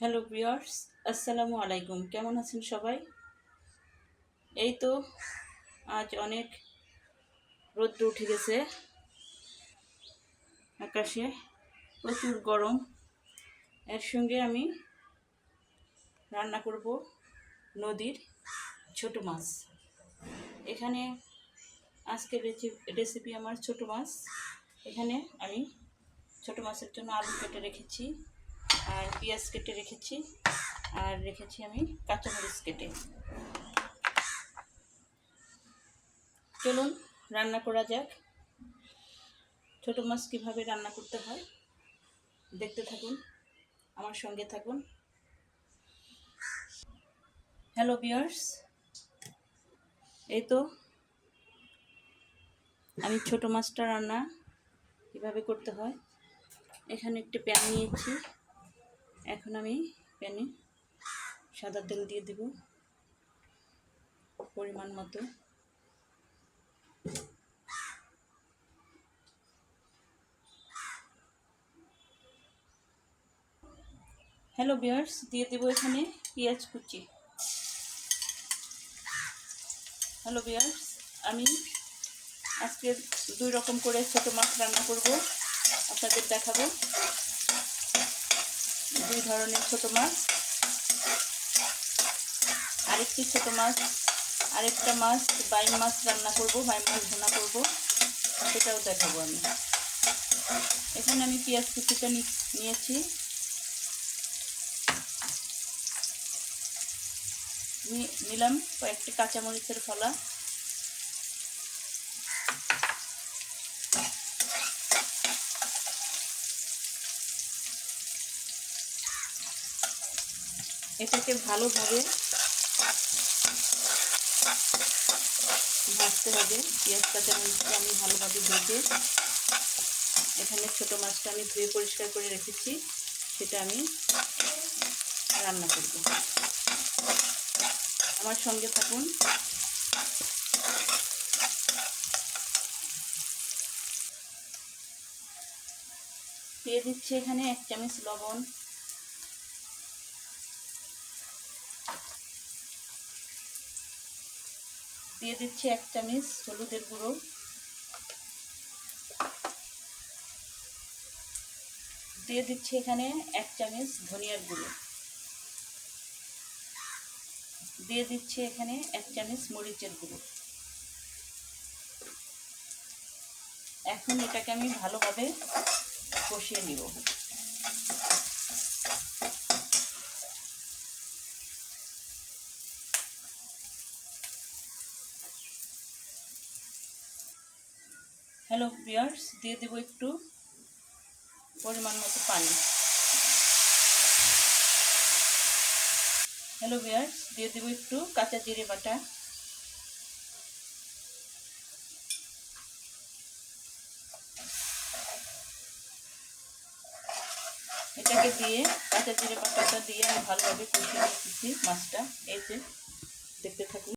Hello viewers, আসসালামু আলাইকুম। কেমন আছেন সবাই? এই তো আজ অনেক রোদ্র উঠে গেছে আকাশে, প্রচুর গরম। এর সঙ্গে আমি রান্না করব নদীর ছোট মাছ। এখানে আজকের রেসিপি আমার ছোট মাছ। এখানে আমি ছোট মাছের জন্য আলু কেটে রেখেছি। আর পেঁয়াজ কেটে রেখেছি। আর রেখেছি আমি কাঁচামরিচ কেটে। চলুন রান্না করা যাক। ছোট মাছ কীভাবে রান্না করতে হয় দেখতে থাকুন, আমার সঙ্গে থাকুন। হ্যালো বিয়ার্স এই তো আমি ছোট মাছটা রান্না কীভাবে করতে হয়। এখানে একটি প্যান নিয়েছি। এখন আমি প্যানে সাদা তেল দিয়ে দেব পরিমাণ মতো। হ্যালো বিয়ার্স দিয়ে দেবো এখানে পেঁয়াজ কুচি। হ্যালো বিয়ার্স আমি আজকে দুই রকম করে ছোটো মাছ রান্না করব। আপনাদের দেখাবো। দুই ধরনের ছোট মাছ। আরেকটি ছোট মাছ, আরেকটা মাছ, বাইম মাছ রান্না করব, বাইম মাছ ভুনা করব। সেটাও দেখাবো আমি। এখানে আমি পেঁয়াজ কুচিটা নিয়েছি। নিলাম কয়েকটি কাঁচামরিচের ফলা। এটাকে ভালোভাবে ভাজতে হবে। পেঁয়াজ কাঁচা মরিচটা আমি ভালোভাবে ভেজে এখানে ছোট মাছটা আমি ধুয়ে পরিষ্কার করে রেখেছি, সেটা আমি রান্না করব। আমার সঙ্গে থাকুন। দিয়ে দিচ্ছি এখানে এক চামচ লবণ। দিয়ে দিচ্ছি এক চামচ হলুদের গুঁড়ো। দিয়ে দিচ্ছি এখানে এক চামচ ধনিয়ার গুঁড়ো। দিয়ে দিচ্ছি এখানে এক চামচ মরিচের গুঁড়ো। এখন এটাকে আমি ভালোভাবে কষিয়ে নিব। হ্যালো বিয়ার্স দিয়ে দেবো একটু পরিমাণ মতো পানি। হ্যালো বিয়ার্স দিয়ে দেবো একটু কাঁচা জিরে বাটা। এটাকে দিয়ে কাঁচা জিরে বাটাটা দিয়ে আমি ভালোভাবে কষিয়ে নিচ্ছি মাছটা। এই যে দেখতে থাকুন।